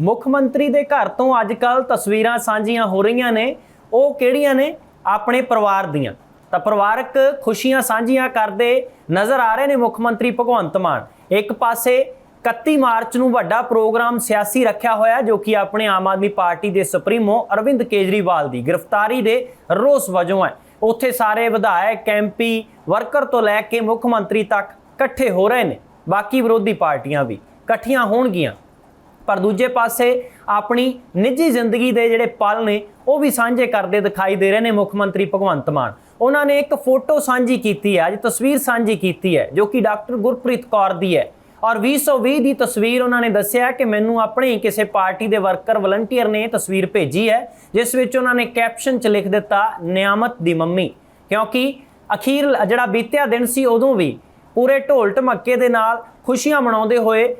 ਮੁੱਖ ਮੰਤਰੀ ਦੇ ਘਰ ਤੋਂ ਅੱਜ ਕੱਲ ਤਸਵੀਰਾਂ ਸਾਂਝੀਆਂ ਹੋ ਰਹੀਆਂ ਨੇ। ਉਹ ਕਿਹੜੀਆਂ ਨੇ? ਆਪਣੇ ਪਰਿਵਾਰ ਦੀਆਂ। ਤਾਂ ਪਰਿਵਾਰਕ ਖੁਸ਼ੀਆਂ ਸਾਂਝੀਆਂ ਕਰਦੇ ਨਜ਼ਰ ਆ ਰਹੇ ਨੇ ਮੁੱਖ ਮੰਤਰੀ ਭਗਵੰਤ ਮਾਨ। ਇੱਕ ਪਾਸੇ 31 ਮਾਰਚ ਨੂੰ ਵੱਡਾ ਪ੍ਰੋਗਰਾਮ ਸਿਆਸੀ ਰੱਖਿਆ ਹੋਇਆ, ਜੋ ਕਿ ਆਪਣੇ ਆਮ ਆਦਮੀ ਪਾਰਟੀ ਦੇ ਸੁਪਰੀਮੋ ਅਰਵਿੰਦ ਕੇਜਰੀਵਾਲ ਦੀ ਗ੍ਰਿਫਤਾਰੀ ਦੇ ਰੋਸ ਵਜੋਂ ਹੈ। ਉੱਥੇ ਸਾਰੇ ਵਿਧਾਇਕ ਐਮਪੀ ਵਰਕਰ ਤੋਂ ਲੈ ਕੇ ਮੁੱਖ ਮੰਤਰੀ ਤੱਕ ਇਕੱਠੇ ਹੋ ਰਹੇ ਨੇ। ਬਾਕੀ ਵਿਰੋਧੀ ਪਾਰਟੀਆਂ ਵੀ ਇਕੱਠੀਆਂ ਹੋਣਗੀਆਂ। ਪਰ ਦੂਜੇ ਪਾਸੇ ਆਪਣੀ ਨਿੱਜੀ ਜ਼ਿੰਦਗੀ ਦੇ ਜਿਹੜੇ ਪਲ ਨੇ, ਉਹ ਵੀ ਸਾਂਝੇ ਕਰਦੇ ਦਿਖਾਈ ਦੇ ਰਹੇ ਨੇ ਮੁੱਖ ਮੰਤਰੀ ਭਗਵੰਤ ਮਾਨ। ਉਹਨਾਂ ਨੇ ਇੱਕ ਫੋਟੋ ਸਾਂਝੀ ਕੀਤੀ ਹੈ, ਅੱਜ ਤਸਵੀਰ ਸਾਂਝੀ ਕੀਤੀ ਹੈ, ਜੋ ਕਿ ਡਾਕਟਰ ਗੁਰਪ੍ਰੀਤ ਕੌਰ ਦੀ ਹੈ। ਔਰ 2020 ਦੀ ਤਸਵੀਰ ਉਹਨਾਂ ਨੇ ਦੱਸਿਆ ਕਿ ਮੈਨੂੰ ਆਪਣੇ ਹੀ ਕਿਸੇ ਪਾਰਟੀ ਦੇ ਵਰਕਰ, ਵਲੰਟੀਅਰ ਨੇ ਤਸਵੀਰ ਭੇਜੀ ਹੈ, ਜਿਸ ਵਿੱਚ ਉਹਨਾਂ ਨੇ ਕੈਪਸ਼ਨ 'ਚ ਲਿਖ ਦਿੱਤਾ, ਨਿਆਮਤ ਦੀ ਮੰਮੀ। ਕਿਉਂਕਿ ਅਖੀਰ ਜਿਹੜਾ ਬੀਤਿਆ ਦਿਨ ਸੀ, ਉਦੋਂ ਵੀ ਪੂਰੇ ਢੋਲ ਢਮੱਕੇ ਦੇ ਨਾਲ ਖੁਸ਼ੀਆਂ ਮਨਾਉਂਦੇ ਹੋਏ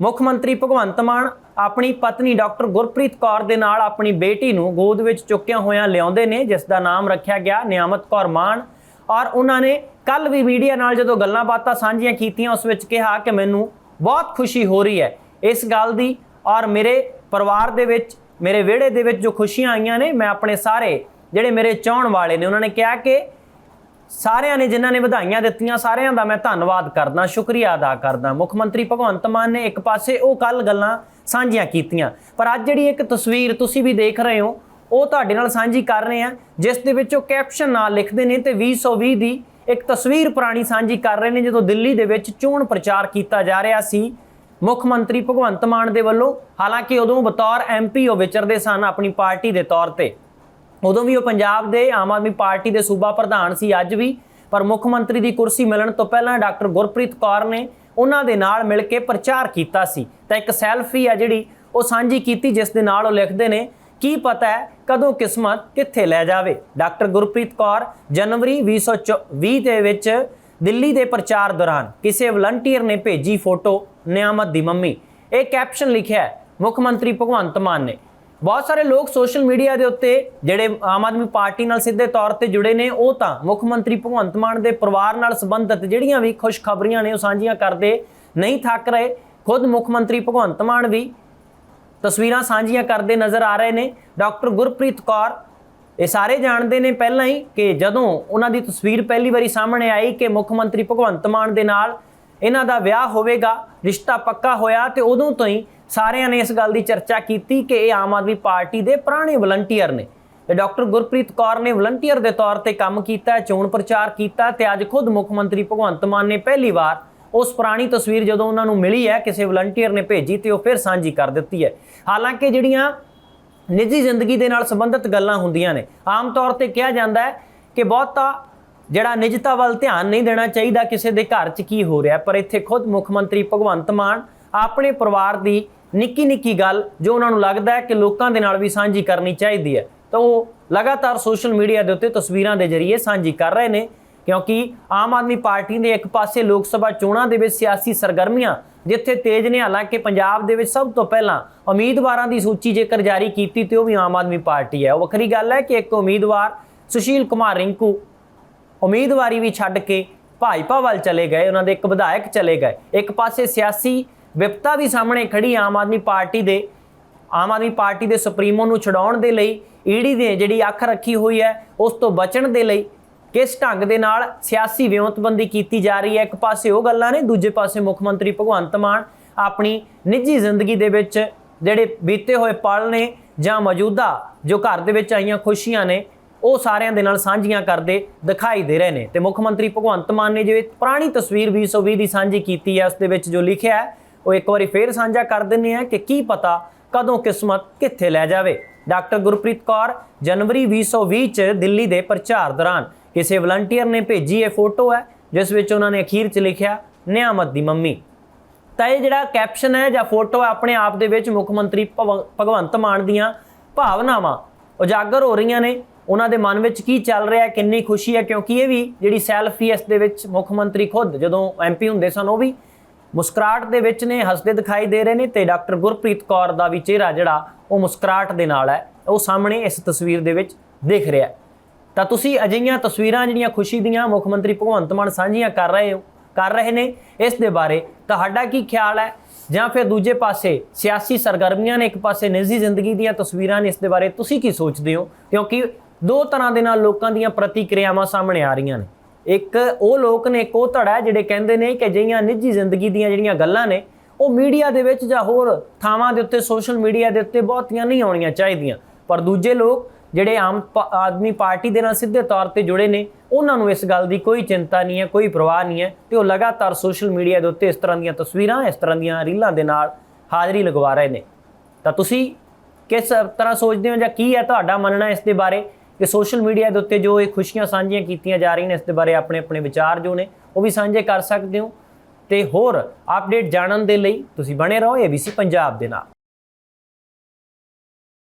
ਮੁੱਖ ਮੰਤਰੀ ਭਗਵੰਤ ਮਾਨ ਆਪਣੀ ਪਤਨੀ ਡਾਕਟਰ ਗੁਰਪ੍ਰੀਤ ਕੌਰ ਦੇ ਨਾਲ ਆਪਣੀ ਬੇਟੀ ਨੂੰ ਗੋਦ ਵਿੱਚ ਚੁੱਕਿਆ ਹੋਇਆ ਲਿਆਉਂਦੇ ਨੇ, ਜਿਸ ਦਾ ਨਾਮ ਰੱਖਿਆ ਗਿਆ ਨਿਆਮਤ ਕੌਰ ਮਾਨ। ਔਰ ਉਹਨਾਂ ਨੇ ਕੱਲ ਵੀ ਮੀਡੀਆ ਨਾਲ ਜਦੋਂ ਗੱਲਾਂ ਬਾਤਾਂ ਸਾਂਝੀਆਂ ਕੀਤੀਆਂ, ਉਸ ਵਿੱਚ ਕਿਹਾ ਕਿ ਮੈਨੂੰ ਬਹੁਤ ਖੁਸ਼ੀ ਹੋ ਰਹੀ ਹੈ ਇਸ ਗੱਲ ਦੀ। ਔਰ ਮੇਰੇ ਪਰਿਵਾਰ ਦੇ ਵਿੱਚ, ਮੇਰੇ ਵਿਹੜੇ ਦੇ ਵਿੱਚ ਜੋ ਖੁਸ਼ੀਆਂ ਆਈਆਂ ਨੇ, ਮੈਂ ਆਪਣੇ ਸਾਰੇ ਜਿਹੜੇ ਮੇਰੇ ਚਾਹਣ ਵਾਲੇ ਨੇ, ਉਹਨਾਂ ਨੇ ਕਿਹਾ ਕਿ ਸਾਰਿਆਂ ਨੇ ਜਿਨ੍ਹਾਂ ਨੇ ਵਧਾਈਆਂ ਦਿੱਤੀਆਂ, ਸਾਰਿਆਂ ਦਾ ਮੈਂ ਧੰਨਵਾਦ ਕਰਦਾ, ਸ਼ੁਕਰੀਆ ਅਦਾ ਕਰਦਾ। ਮੁੱਖ ਮੰਤਰੀ ਭਗਵੰਤ ਮਾਨ ਨੇ ਇੱਕ ਪਾਸੇ ਉਹ ਕੱਲ ਗੱਲਾਂ ਸਾਂਝੀਆਂ ਕੀਤੀਆਂ। ਪਰ ਅੱਜ ਜਿਹੜੀ ਇੱਕ ਤਸਵੀਰ ਤੁਸੀਂ ਵੀ ਦੇਖ ਰਹੇ ਹੋ, ਉਹ ਤੁਹਾਡੇ ਨਾਲ ਸਾਂਝੀ ਕਰ ਰਹੇ ਆ ਜਿਸ ਦੇ ਵਿੱਚ ਉਹ ਕੈਪਸ਼ਨ ਨਾਲ ਲਿਖਦੇ ਨੇ ਤੇ 2020 ਦੀ ਇੱਕ ਤਸਵੀਰ ਪੁਰਾਣੀ ਸਾਂਝੀ ਕਰ ਰਹੇ ਨੇ, ਜਦੋਂ ਦਿੱਲੀ ਦੇ ਵਿੱਚ ਚੋਣ ਪ੍ਰਚਾਰ ਕੀਤਾ ਜਾ ਰਿਹਾ ਸੀ। ਮੁੱਖ ਮੰਤਰੀ ਭਗਵੰਤ ਮਾਨ ਦੇ ਵੱਲੋਂ, ਹਾਲਾਂਕਿ ਉਦੋਂ ਬਤੌਰ ਐਮਪੀ ਉਹ ਵਿਚਰਦੇ ਸਨ ਆਪਣੀ ਪਾਰਟੀ ਦੇ ਤੌਰ ਤੇ। ਉਦੋਂ ਵੀ ਉਹ ਪੰਜਾਬ ਦੇ ਆਮ ਆਦਮੀ ਪਾਰਟੀ ਦੇ ਸੂਬਾ ਪ੍ਰਧਾਨ ਸੀ, ਅੱਜ ਵੀ। ਪਰ ਮੁੱਖ ਮੰਤਰੀ ਦੀ ਕੁਰਸੀ ਮਿਲਣ ਤੋਂ ਪਹਿਲਾਂ ਡਾਕਟਰ ਗੁਰਪ੍ਰੀਤ ਕੌਰ ਨੇ ਉਹਨਾਂ ਦੇ ਨਾਲ ਮਿਲ ਕੇ ਪ੍ਰਚਾਰ ਕੀਤਾ ਸੀ। ਤਾਂ ਇੱਕ ਸੈਲਫੀ ਆ ਜਿਹੜੀ ਉਹ ਸਾਂਝੀ ਕੀਤੀ, ਜਿਸ ਦੇ ਨਾਲ ਉਹ ਲਿਖਦੇ ਨੇ, ਕੀ ਪਤਾ ਹੈ ਕਦੋਂ ਕਿਸਮਤ ਕਿੱਥੇ ਲੈ ਜਾਵੇ? ਡਾਕਟਰ ਗੁਰਪ੍ਰੀਤ ਕੌਰ ਜਨਵਰੀ 2020 ਦੇ ਵਿੱਚ ਦਿੱਲੀ ਦੇ ਪ੍ਰਚਾਰ ਦੌਰਾਨ ਕਿਸੇ ਵਲੰਟੀਅਰ ਨੇ ਭੇਜੀ ਫੋਟੋ ਨਿਆਮਤ ਦੀ ਮੰਮੀ। ਇਹ ਕੈਪਸ਼ਨ ਲਿਖਿਆ ਮੁੱਖ ਮੰਤਰੀ ਭਗਵੰਤ ਮਾਨ ਨੇ। ਬਹੁਤ ਸਾਰੇ ਲੋਕ ਸੋਸ਼ਲ ਮੀਡੀਆ ਦੇ ਉੱਤੇ ਜਿਹੜੇ ਆਮ ਆਦਮੀ ਪਾਰਟੀ ਨਾਲ ਸਿੱਧੇ ਤੌਰ ਤੇ ਜੁੜੇ ਨੇ, ਉਹ ਤਾਂ ਮੁੱਖ ਮੰਤਰੀ ਭਗਵੰਤ ਮਾਨ ਦੇ ਪਰਿਵਾਰ ਨਾਲ ਸੰਬੰਧਿਤ ਜਿਹੜੀਆਂ ਵੀ ਖੁਸ਼ਖਬਰੀਆਂ ਨੇ ਉਹ ਸਾਂਝੀਆਂ ਕਰਦੇ ਨਹੀਂ ਥੱਕ ਰਹੇ। ਖੁਦ ਮੁੱਖ ਮੰਤਰੀ ਭਗਵੰਤ ਮਾਨ ਵੀ ਤਸਵੀਰਾਂ ਸਾਂਝੀਆਂ ਕਰਦੇ ਨਜ਼ਰ ਆ ਰਹੇ ਨੇ। ਡਾਕਟਰ ਗੁਰਪ੍ਰੀਤ ਕੌਰ ਇਹ ਸਾਰੇ ਜਾਣਦੇ ਨੇ ਪਹਿਲਾਂ ਹੀ ਕਿ ਜਦੋਂ ਉਹਨਾਂ ਦੀ ਤਸਵੀਰ ਪਹਿਲੀ ਵਾਰੀ ਸਾਹਮਣੇ ਆਈ ਕਿ ਮੁੱਖ ਮੰਤਰੀ ਭਗਵੰਤ ਮਾਨ ਦੇ ਨਾਲ ਇਹਨਾਂ ਦਾ ਵਿਆਹ ਹੋਵੇਗਾ, ਰਿਸ਼ਤਾ ਪੱਕਾ ਹੋਇਆ ਤੇ ਉਦੋਂ ਤੋਂ ਹੀ ਸਾਰਿਆਂ ਨੇ ਇਸ ਗੱਲ ਦੀ ਚਰਚਾ ਕੀਤੀ ਕਿ ਇਹ ਆਮ ਆਦਮੀ ਪਾਰਟੀ ਦੇ ਪੁਰਾਣੇ ਵਲੰਟੀਅਰ ਨੇ। ਤੇ ਡਾਕਟਰ ਗੁਰਪ੍ਰੀਤ ਕੌਰ ਨੇ ਵਲੰਟੀਅਰ ਦੇ ਤੌਰ ਤੇ ਕੰਮ ਕੀਤਾ, ਚੋਣ ਪ੍ਰਚਾਰ ਕੀਤਾ ਤੇ ਅੱਜ ਖੁਦ ਮੁੱਖ ਮੰਤਰੀ ਭਗਵੰਤ ਮਾਨ ਨੇ ਪਹਿਲੀ ਵਾਰ ਉਸ ਪੁਰਾਣੀ ਤਸਵੀਰ ਜਦੋਂ ਉਹਨਾਂ ਨੂੰ ਮਿਲੀ ਹੈ, ਕਿਸੇ ਵਲੰਟੀਅਰ ਨੇ ਭੇਜੀ ਤੇ ਉਹ ਫਿਰ ਸਾਂਝੀ ਕਰ ਦਿੱਤੀ ਹੈ। ਹਾਲਾਂਕਿ ਜਿਹੜੀਆਂ ਨਿੱਜੀ ਜ਼ਿੰਦਗੀ ਦੇ ਨਾਲ ਸੰਬੰਧਿਤ ਗੱਲਾਂ ਹੁੰਦੀਆਂ ਨੇ, ਆਮ ਤੌਰ ਤੇ ਕਿਹਾ ਜਾਂਦਾ ਹੈ ਕਿ ਬਹੁਤਾ ਜਿਹੜਾ ਨਿਜਤਾ ਵੱਲ ਧਿਆਨ ਨਹੀਂ ਦੇਣਾ ਚਾਹੀਦਾ ਕਿਸੇ ਦੇ ਘਰ 'ਚ ਕੀ ਹੋ ਰਿਹਾ, ਪਰ ਇੱਥੇ ਖੁਦ ਮੁੱਖ ਮੰਤਰੀ ਭਗਵੰਤ ਮਾਨ ਆਪਣੇ ਪਰਿਵਾਰ ਦੀ ਨਿੱਕੀ ਨਿੱਕੀ ਗੱਲ ਜੋ ਉਹਨਾਂ ਨੂੰ ਲੱਗਦਾ ਹੈ ਕਿ ਲੋਕਾਂ ਦੇ ਨਾਲ ਵੀ ਸਾਂਝੀ ਕਰਨੀ ਚਾਹੀਦੀ ਹੈ। ਤਾਂ ਉਹ ਲਗਾਤਾਰ ਸੋਸ਼ਲ ਮੀਡੀਆ ਦੇ ਉੱਤੇ ਤਸਵੀਰਾਂ ਦੇ ਜ਼ਰੀਏ ਸਾਂਝੀ ਕਰ ਰਹੇ ਨੇ, ਕਿਉਂਕਿ ਆਮ ਆਦਮੀ ਪਾਰਟੀ ਦੇ ਇੱਕ ਪਾਸੇ ਲੋਕ ਸਭਾ ਚੋਣਾਂ ਦੇ ਵਿੱਚ ਸਿਆਸੀ ਸਰਗਰਮੀਆਂ, ਜਿੱਥੇ ਤੇਜ਼ ਨੇ, ਹਾਲਾਂਕਿ ਪੰਜਾਬ ਦੇ ਵਿੱਚ ਸਭ ਤੋਂ ਪਹਿਲਾਂ ਉਮੀਦਵਾਰਾਂ ਦੀ ਸੂਚੀ ਜੇਕਰ ਜਾਰੀ ਕੀਤੀ, ਤੇ ਉਹ ਵੀ ਆਮ ਆਦਮੀ ਪਾਰਟੀ ਹੈ। ਉਹ ਵੱਖਰੀ ਗੱਲ ਹੈ ਕਿ ਇੱਕ ਉਮੀਦਵਾਰ ਸੁਸ਼ੀਲ ਕੁਮਾਰ ਰਿੰਕੂ ਉਮੀਦਵਾਰੀ ਵੀ ਛੱਡ ਕੇ ਭਾਜਪਾ ਵੱਲ ਚਲੇ ਗਏ, ਉਹਨਾਂ ਦੇ ਇੱਕ ਵਿਧਾਇਕ ਚਲੇ ਗਏ। ਇੱਕ ਪਾਸੇ ਸਿਆਸੀ ਵਿਪਤਾ ਵੀ ਸਾਹਮਣੇ ਖੜੀ ਆਮ ਆਦਮੀ ਪਾਰਟੀ ਦੇ, ਆਮ ਆਦਮੀ ਪਾਰਟੀ ਦੇ ਸੁਪਰੀਮੋ ਨੂੰ ਛਡਾਉਣ ਦੇ ਲਈ, ਈਡੀ ਨੇ ਜਿਹੜੀ ਅੱਖ ਰੱਖੀ ਹੋਈ ਹੈ, ਉਸ ਤੋਂ ਬਚਣ ਦੇ ਲਈ ਕਿਸ ਢੰਗ ਦੇ ਨਾਲ ਸਿਆਸੀ ਵਿਉਂਤਬੰਦੀ ਕੀਤੀ ਜਾ ਰਹੀ ਹੈ? ਇੱਕ ਪਾਸੇ ਉਹ ਗੱਲਾਂ ਨੇ, ਦੂਜੇ ਪਾਸੇ ਮੁੱਖ ਮੰਤਰੀ ਭਗਵੰਤ ਮਾਨ ਆਪਣੀ ਨਿੱਜੀ ਜ਼ਿੰਦਗੀ ਦੇ ਵਿੱਚ ਜਿਹੜੇ ਬੀਤੇ ਹੋਏ ਪਲ ਨੇ ਜਾਂ ਮੌਜੂਦਾ ਜੋ ਘਰ ਦੇ ਵਿੱਚ ਆਈਆਂ ਖੁਸ਼ੀਆਂ ਨੇ, ਉਹ ਸਾਰਿਆਂ ਦੇ ਨਾਲ ਸਾਂਝੀਆਂ ਕਰਦੇ ਦਿਖਾਈ ਦੇ ਰਹੇ ਨੇ। ਤੇ ਮੁੱਖ ਮੰਤਰੀ ਭਗਵੰਤ ਮਾਨ ਨੇ ਜਿਵੇਂ ਪੁਰਾਣੀ ਤਸਵੀਰ 2020 ਦੀ ਸਾਂਝੀ ਕੀਤੀ ਹੈ, ਉਸ ਦੇ ਵਿੱਚ ਜੋ ਲਿਖਿਆ ਹੈ ਉਹ ਇੱਕ ਵਾਰੀ ਫੇਰ ਸਾਂਝਾ ਕਰ ਦਿੰਨੇ ਆ ਕਿ ਕੀ ਪਤਾ ਕਦੋਂ ਕਿਸਮਤ ਕਿੱਥੇ ਲੈ ਜਾਵੇ। ਡਾਕਟਰ ਗੁਰਪ੍ਰੀਤ ਕੌਰ, ਜਨਵਰੀ 2020 ਚ ਦਿੱਲੀ ਦੇ ਪ੍ਰਚਾਰ ਦੌਰਾਨ ਕਿਸੇ ਵਲੰਟੀਅਰ ਨੇ ਭੇਜੀ ਇਹ ਫੋਟੋ ਹੈ, ਜਿਸ ਵਿੱਚ ਉਹਨਾਂ ਨੇ ਅਖੀਰ ਚ ਲਿਖਿਆ, ਨਿਆਮਤ ਦੀ ਮੰਮੀ। ਤਾਂ ਇਹ ਜਿਹੜਾ ਕੈਪਸ਼ਨ ਹੈ ਜਾਂ ਫੋਟੋ ਹੈ, ਆਪਣੇ ਆਪ ਦੇ ਵਿੱਚ ਮੁੱਖ ਮੰਤਰੀ ਭਗਵ- ਭਗਵੰਤ ਮਾਨ ਦੀਆਂ ਭਾਵਨਾਵਾਂ ਉਜਾਗਰ ਹੋ ਰਹੀਆਂ ਨੇ। ਉਹਨਾਂ ਦੇ ਮਨ ਵਿੱਚ ਕੀ ਚੱਲ ਰਿਹਾ ਹੈ, ਕਿੰਨੀ ਖੁਸ਼ੀ ਹੈ, ਕਿਉਂਕਿ ਇਹ ਵੀ ਜਿਹੜੀ ਸੈਲਫੀ ਇਸ ਦੇ ਵਿੱਚ ਮੁੱਖ ਮੰਤਰੀ ਖੁਦ, ਜਦੋਂ ਐਮਪੀ ਹੁੰਦੇ ਸਨ, ਉਹ ਵੀ ਮੁਸਕਰਾਟ ਦੇ ਵਿੱਚ ਨੇ, ਹੱਸਦੇ ਦਿਖਾਈ ਦੇ ਰਹੇ ਨੇ ਤੇ ਡਾਕਟਰ ਗੁਰਪ੍ਰੀਤ ਕੌਰ ਦਾ ਵੀ ਚਿਹਰਾ ਜਿਹੜਾ, ਉਹ ਮੁਸਕਰਾਹਟ ਦੇ ਨਾਲ ਹੈ। ਉਹ ਸਾਹਮਣੇ ਇਸ ਤਸਵੀਰ ਦੇ ਵਿੱਚ ਦਿਖ ਰਿਹਾ ਤਾਂ ਤੁਸੀਂ ਅਜਿਹੀਆਂ ਤਸਵੀਰਾਂ ਜਿਹੜੀਆਂ ਖੁਸ਼ੀ ਦੀਆਂ ਮੁੱਖ ਮੰਤਰੀ ਭਗਵੰਤ ਮਾਨ ਸਾਂਝੀਆਂ ਕਰ ਰਹੇ ਹੋ, ਕਰ ਰਹੇ ਨੇ, ਇਸ ਦੇ ਬਾਰੇ ਤੁਹਾਡਾ ਕੀ ਖਿਆਲ ਹੈ? ਜਾਂ ਫਿਰ ਦੂਜੇ ਪਾਸੇ ਸਿਆਸੀ ਸਰਗਰਮੀਆਂ ਨੇ ਇੱਕ ਪਾਸੇ ਨਿੱਜੀ ਜ਼ਿੰਦਗੀ ਦੀਆਂ ਤਸਵੀਰਾਂ ਨੇ, ਇਸ ਦੇ ਬਾਰੇ ਤੁਸੀਂ ਕੀ ਸੋਚਦੇ ਹੋ? ਕਿਉਂਕਿ ਦੋ ਤਰ੍ਹਾਂ ਦੇ ਨਾਲ ਲੋਕਾਂ ਦੀਆਂ ਪ੍ਰਤੀਕਿਰਿਆਵਾਂ ਸਾਹਮਣੇ ਆ ਰਹੀਆਂ ਨੇ। ਇੱਕ ਉਹ ਲੋਕ ਨੇ, ਇੱਕ ਉਹ ਧੜਾ ਜਿਹੜੇ ਕਹਿੰਦੇ ਨੇ ਕਿ ਅਜਿਹੀਆਂ ਨਿੱਜੀ ਜ਼ਿੰਦਗੀ ਦੀਆਂ ਜਿਹੜੀਆਂ ਗੱਲਾਂ ਨੇ, ਉਹ ਮੀਡੀਆ ਦੇ ਵਿੱਚ ਜਾਂ ਹੋਰ ਥਾਵਾਂ ਦੇ ਉੱਤੇ, ਸੋਸ਼ਲ ਮੀਡੀਆ ਦੇ ਉੱਤੇ ਬਹੁਤੀਆਂ ਨਹੀਂ ਆਉਣੀਆਂ ਚਾਹੀਦੀਆਂ। ਪਰ ਦੂਜੇ ਲੋਕ ਜਿਹੜੇ ਆਮ ਆਦਮੀ ਪਾਰਟੀ ਦੇ ਨਾਲ ਸਿੱਧੇ ਤੌਰ ਤੇ ਜੁੜੇ ਨੇ, ਉਹਨਾਂ ਨੂੰ ਇਸ ਗੱਲ ਦੀ ਕੋਈ ਚਿੰਤਾ ਨਹੀਂ ਹੈ, ਕੋਈ ਪਰਵਾਹ ਨਹੀਂ ਹੈ ਤੇ ਉਹ ਲਗਾਤਾਰ ਸੋਸ਼ਲ ਮੀਡੀਆ ਦੇ ਉੱਤੇ ਇਸ ਤਰ੍ਹਾਂ ਦੀਆਂ ਤਸਵੀਰਾਂ, ਇਸ ਤਰ੍ਹਾਂ ਦੀਆਂ ਰੀਲਾਂ ਦੇ ਨਾਲ ਹਾਜ਼ਰੀ ਲਗਵਾ ਰਹੇ ਨੇ। ਤਾਂ ਤੁਸੀਂ ਕਿਸ ਤਰ੍ਹਾਂ ਸੋਚਦੇ ਹੋ ਜਾਂ ਕੀ ਹੈ ਤੁਹਾਡਾ ਮੰਨਣਾ ਇਸ ਦੇ ਬਾਰੇ? ਕਿ ਸੋਸ਼ਲ ਮੀਡੀਆ ਦੇ ਉੱਤੇ ਜੋ ਇਹ ਖੁਸ਼ੀਆਂ ਸਾਂਝੀਆਂ ਕੀਤੀਆਂ ਜਾ ਰਹੀਆਂ ਨੇ, ਇਸ ਦੇ ਬਾਰੇ ਆਪਣੇ ਆਪਣੇ ਵਿਚਾਰ ਜੋ ਨੇ, ਉਹ ਵੀ ਸਾਂਝੇ ਕਰ ਸਕਦੇ ਹੋ। ਤੇ ਹੋਰ ਅਪਡੇਟ ਜਾਣਨ ਦੇ ਲਈ ਤੁਸੀਂ ਬਣੇ ਰਹੋ ABC ਪੰਜਾਬ ਦੇ ਨਾਲ।